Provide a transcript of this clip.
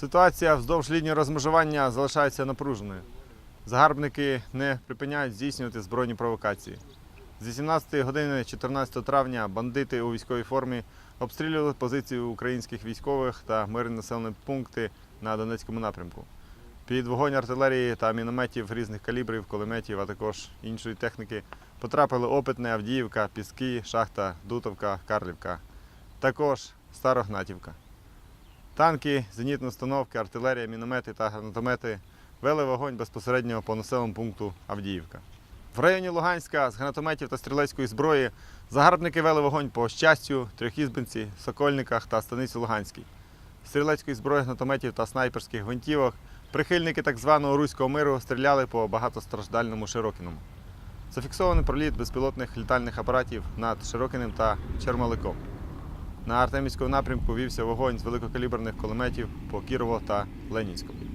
Ситуація вздовж лінії розмежування залишається напруженою. Загарбники не припиняють здійснювати збройні провокації. З 18 години 14 травня бандити у військовій формі обстрілювали позиції українських військових та мирні населені пункти на Донецькому напрямку. Під вогонь артилерії та мінометів різних калібрів, кулеметів, а також іншої техніки потрапили Опитне, Авдіївка, Піски, Шахта, Дутовка, Карлівка. Також Старогнатівка. Танки, зенітні установки, артилерія, міномети та гранатомети вели вогонь безпосередньо по населеному пункту Авдіївка. В районі Луганська з гранатометів та стрілецької зброї загарбники вели вогонь по щастю, Трьохізбинці, Сокольниках та станиці Луганській. Стрілецької зброї, гранатометів та снайперських гвинтівок прихильники так званого руського миру стріляли по багатостраждальному Широкіному. Зафіксований проліт безпілотних літальних апаратів над Широкиним та Чермаликом. На Артемівському напрямку вівся вогонь з великокаліберних кулеметів по Кірово та Ленінському.